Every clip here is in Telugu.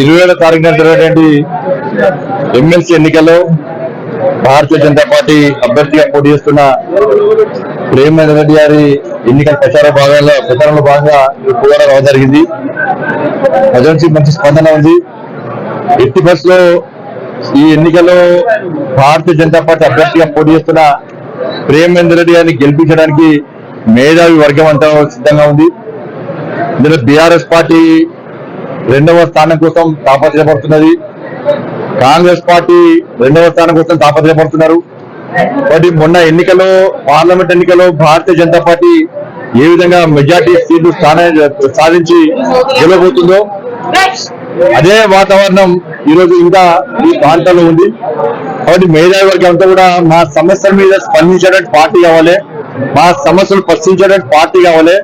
ఇరవై ఏడో తారీఖున జరిగినటువంటి ఎమ్మెల్సీ ఎన్నికల్లో భారతీయ జనతా పార్టీ అభ్యర్థిగా పోటీ చేస్తున్న ప్రేమేంద్ర రెడ్డి గారి ఎన్నికల ప్రచార భాగంలో ప్రచారంలో భాగంగా ఈ పోరాటం రావడం జరిగింది. ప్రజల మంచి స్పందన ఉంది. ఎట్టి బస్సులో ఈ ఎన్నికల్లో భారతీయ జనతా పార్టీ అభ్యర్థిగా పోటీ చేస్తున్న ప్రేమేంద్ర రెడ్డి గారిని గెలిపించడానికి మేధావి వర్గం అంతా సిద్ధంగా ఉంది. ఇందులో బీఆర్ఎస్ పార్టీ రెండవ స్థానం కోసం తాపత్రయపడుతున్నది. కాంగ్రెస్ పార్టీ రెండవ స్థానం కోసం తాపత్రయపడుతున్నారు. కాబట్టి మొన్న ఎన్నికల్లో పార్లమెంట్ ఎన్నికల్లో భారతీయ జనతా పార్టీ ఏ విధంగా మెజార్టీ సీట్లు స్థానం సాధించి గెలవబోతుందో అదే వాతావరణం ఈ రోజు ఇంకా ఈ ప్రాంతంలో ఉంది. కాబట్టి మేధావి వర్గం అంతా కూడా మా సమస్యల మీద స్పందించడానికి పార్టీ కావాలి. మా సమస్యలు ప్రశ్నించేటువంటి పార్టీ కావాలి.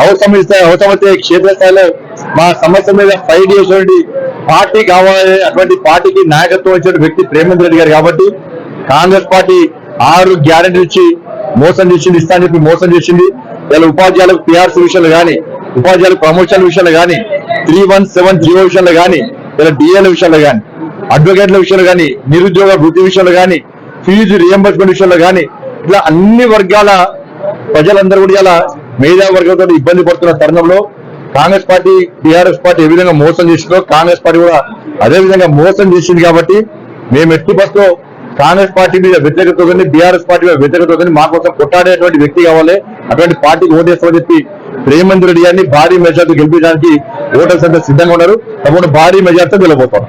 అవసరమిస్తే అవసరమైతే క్షేత్రస్థాయిలో మా సమస్య మీద ఫైట్ చేసేటువంటి పార్టీ కావాలి అటువంటి పార్టీకి నాయకత్వం ఇచ్చిన వ్యక్తి ప్రేమేంద్ర రెడ్డి గారు కాబట్టి కాంగ్రెస్ పార్టీ ఆరు గ్యారెంటీ ఇచ్చి మోసం చేసింది ఇస్తా అని చెప్పి మోసం చేసింది. ఇలా ఉపాధ్యాయులకు పిఆర్సీ విషయంలో కానీ ఉపాధ్యాయులకు ప్రమోషన్ విషయంలో కానీ త్రీ వన్ సెవెన్ జీవో విషయంలో కానీ ఇలా డిఎల్ విషయంలో కానీ అడ్వకేట్ల విషయంలో కానీ నిరుద్యోగ వృత్తి విషయంలో కానీ ఫీజు రియంబర్స్మెంట్ విషయంలో కానీ ఇట్లా అన్ని వర్గాల ప్రజలందరూ కూడా ఇలా మేధావర్గంతో ఇబ్బంది పడుతున్న తరుణంలో కాంగ్రెస్ పార్టీ టీఆర్ఎస్ పార్టీ ఏ విధంగా మోసం చేసిందో కాంగ్రెస్ పార్టీ కూడా అదే విధంగా మోసం చేసింది కాబట్టి మేము ఎట్టి బస్సులో కాంగ్రెస్ పార్టీ మీద వ్యతిరేకత ఉంది బీఆర్ఎస్ పార్టీ మీద వ్యతిరేకత ఉంది మా కోసం కొట్టాడేటువంటి వ్యక్తి కావాలి. అటువంటి పార్టీకి ఓటేస్తామని చెప్పి ప్రేమంద్ర రెడ్డి గారిని భారీ మెజార్టీ గెలిపించడానికి ఓటర్స్ అంతా సిద్ధంగా ఉన్నారు. తప్పకుండా భారీ మెజార్టీతో గెలబోతాం